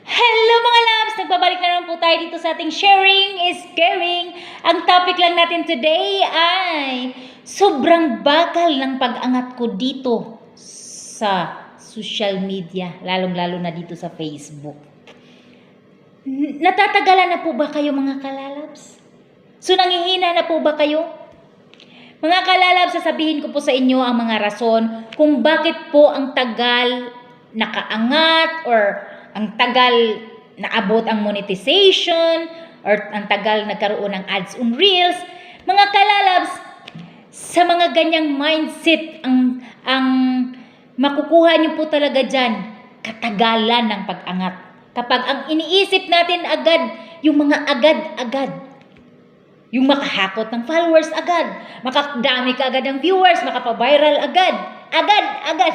Hello mga loves! Nagbabalik na naman po tayo dito sa ating Sharing is Caring. Ang topic lang natin today ay sobrang bakal ng pag-angat ko dito sa social media, lalong-lalo na dito sa Facebook. Natatagalan na po ba kayo mga kalalabs? So nangihina na po ba kayo? Mga kalalabs, sasabihin ko po sa inyo ang mga rason kung bakit po ang tagal nakaangat or ang tagal naabot ang monetization or ang tagal nagkaroon ng ads on reels. Mga kalalabs, sa mga ganyang mindset ang ang makukuha niyo po talaga diyan katagalan ng pag-angat. Kapag ang iniisip natin agad yung mga agad-agad yung makahakot ng followers agad, makadami ka agad ng viewers, makapabiral agad, agad, agad.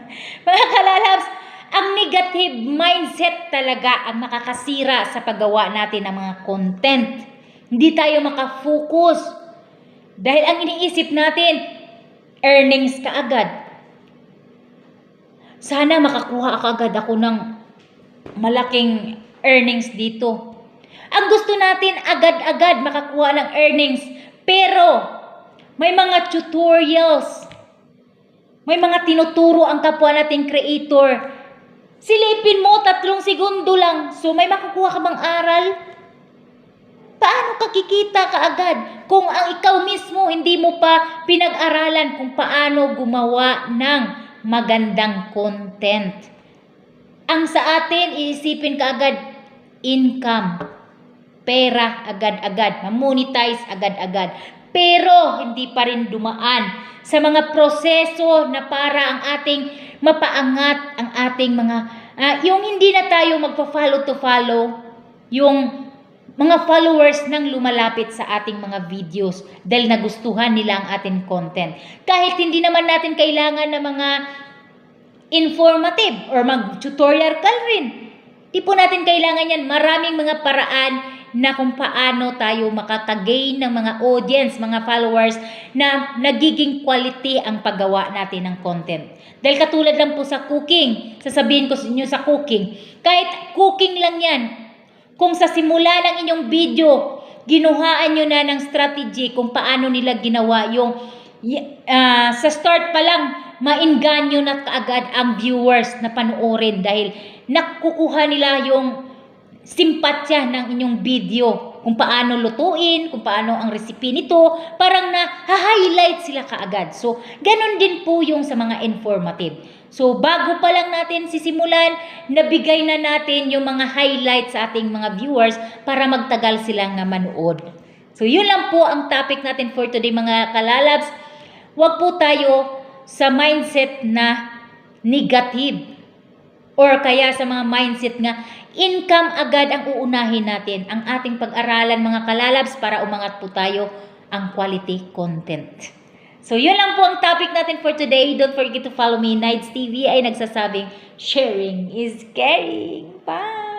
Mga kalalabs, ang negative mindset talaga ang makakasira sa paggawa natin ng mga content. Hindi tayo makafocus. Dahil ang iniisip natin, earnings ka agad. Sana makakuha ka agad ako ng malaking earnings dito. Ang gusto natin agad-agad makakuha ng earnings. Pero may mga tutorials. May mga tinuturo ang kapwa nating creator. Silipin mo, tatlong segundo lang. So may makukuha ka bang aral? Paano ka kikita ka agad kung ang ikaw mismo hindi mo pa pinag-aralan kung paano gumawa ng magandang content? Ang sa atin, iisipin ka agad, income pera agad-agad, ma-monetize agad-agad. Pero hindi pa rin dumaan sa mga proseso na para ang ating mapaangat ang ating mga ah, yung hindi na tayo magpa-follow to follow yung mga followers nang lumalapit sa ating mga videos dahil nagustuhan nila ang ating content. Kahit hindi naman natin kailangan ng mga informative or mag-tutorial ka rin. Di po natin kailangan yan. Maraming mga paraan na kung paano tayo makakagain ng mga audience, mga followers na nagiging quality ang paggawa natin ng content. Dahil katulad lang po sa cooking, sasabihin ko sa inyo sa cooking, kahit cooking lang yan, kung sa simula ng inyong video, ginuhaan nyo na ng strategy kung paano nila ginawa yung ah, sa start pa lang, mainganyo na kaagad ang viewers na panoorin dahil nakukuha nila yung simpatya ng inyong video kung paano lutuin, kung paano ang recipe nito, parang na highlight sila kaagad. So, ganun din po yung sa mga informative. So, bago pa lang natin sisimulan, nabigay na natin yung mga highlights sa ating mga viewers para magtagal silang manood. So, yun lang po ang topic natin for today mga kalalabs. Huwag po tayo sa mindset na negative or kaya sa mga mindset nga income agad ang uunahin natin ang ating pag-aralan mga kalalabs para umangat po tayo ang quality content. So yun lang po ang topic natin for today. Don't forget to follow me. Nights TV ay nagsasabing sharing is caring. Bye!